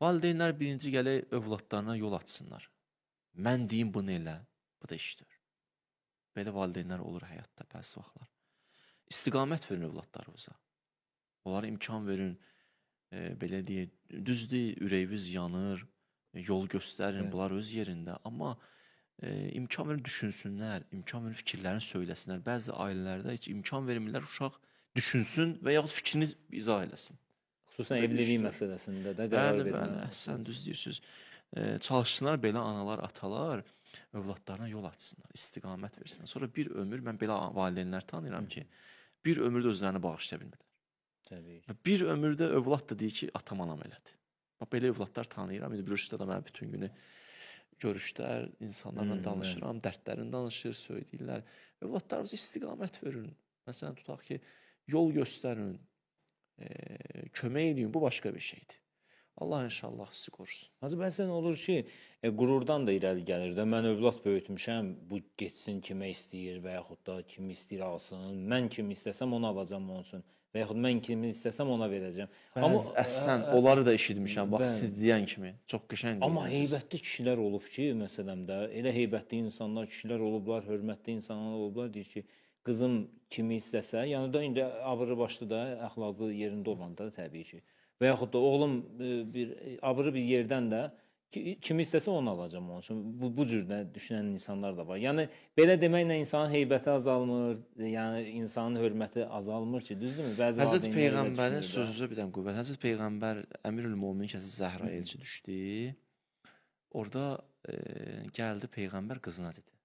Valideynlər birinci gələk övladlarına yol açsınlar. Mən deyim bunu elə, bu da işdir. Belə valideynlər olur həyatda bəzi vaxtlar. İstiqamət verin övladlarınıza. Onlara imkan verin. E, belə deyək, düzdür, ürəyiniz yanır, yol göstərin, Evet. bunlar öz yerində, amma e, imkan verin düşünsünlər, imkan verin fikirlərini söyləsinlər. Bəzi ailələrdə heç imkan vermirlər uşaq düşünsün və yaxud fikrini izah eləsin. Xüsusən evlilik məsələsində də qərar Bəli, bəli, vermək. əhsən düz deyirsiniz. E, çalışsınlar belə analar, atalar övladlarına yol açsınlar, istiqamət versinlər. Sonra bir ömür mən belə valideynlər tanıyıram ki, bir ömürdə özlərini bağışlaya bilmirlər. Təbii ki. Bir ömürdə övlad da deyir ki, atam anam elədi. Bax belə övladlar tanıyıram. İndi Brüsseldə də mən bütün günü görüşlər, insanlarla Hmm, danışıram, dərdlərini danışır, söyləyirlər. Övladlarınıza istiqamət verin. Məsələn tutaq ki, yol göstərin, e, kömək eləyin, bu başqa bir şeydir. Allah inşallah sizi qorusun. Hacı bəzən olur ki, e, qürurdan da irəli gəlir də. Mən övlad böyütmüşəm, bu getsin kimə istəyir və yaxud da kimi istəyir alsın. Mən kimi istəsəm onu alacağam onun üçün və yaxud mən kimi istəsəm ona verəcəm. Amma əhsən, onları da eşitmişəm. Bax siz deyən kimi çox qəşəng. Amma heybətli kişilər olub ki, məsələn də elə heybətli insanlar, kişilər olublar, hörmətli insanlar olublar deyir ki, qızım kimi istəsə, yəni da indi abırı başlı da əxlaqı yerində olanda da təbii ki. Və yaxud da oğlum e, bir abırı bir yerdən də ki, kimi istəsə onu alacağam onun üçün. Bu bu cür də düşünən insanlar da var. Yəni belə deməklə insanın heybəti azalmır, yəni insanın hörməti azalmır ki, düzdürmü? Bəzi Həzrət Peyğəmbərin sözünə bir dənə qüvvət. Həzrət Peyğəmbər Əmirül Mömin kəsi Zəhra elçi düşdü. Orada e, gəldi Peyğəmbər qızına dedi.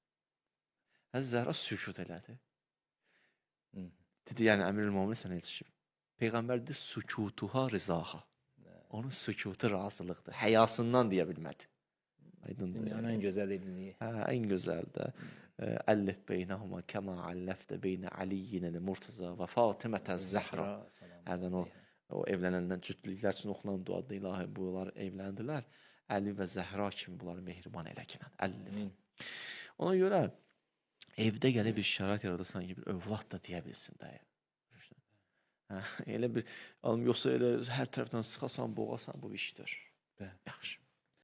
Həzrət Zəhra sükut elədi. Dedi, yəni Əmirül Mömin sən elçi. Peyğəmbər dedi sükutuha rizaha. Onun sükutu razılıqdır. Həyasından deyə bilmədi. Aydındır. Dünyanın ən gözəl evliliyi. Hə, ən gözəl də e, əlif beynəhuma kəma əlləfdə beynə Aliyyin el-Murtaza və Fatimətə Zəhra. Hərdən o o evlənəndən cütlüklər üçün oxunan duadır. İlahi bunlar evləndilər. Əli və Zəhra kimi bunları mehriban elə ki, əlif. Amin. Ona görə evdə gələ bir şərait yaradırsan ki, bir övlad da deyə bilsin də. Hə, elə bir alım yoxsa elə hər tərəfdən sıxasan, boğasan bu işdir. Yaxşı.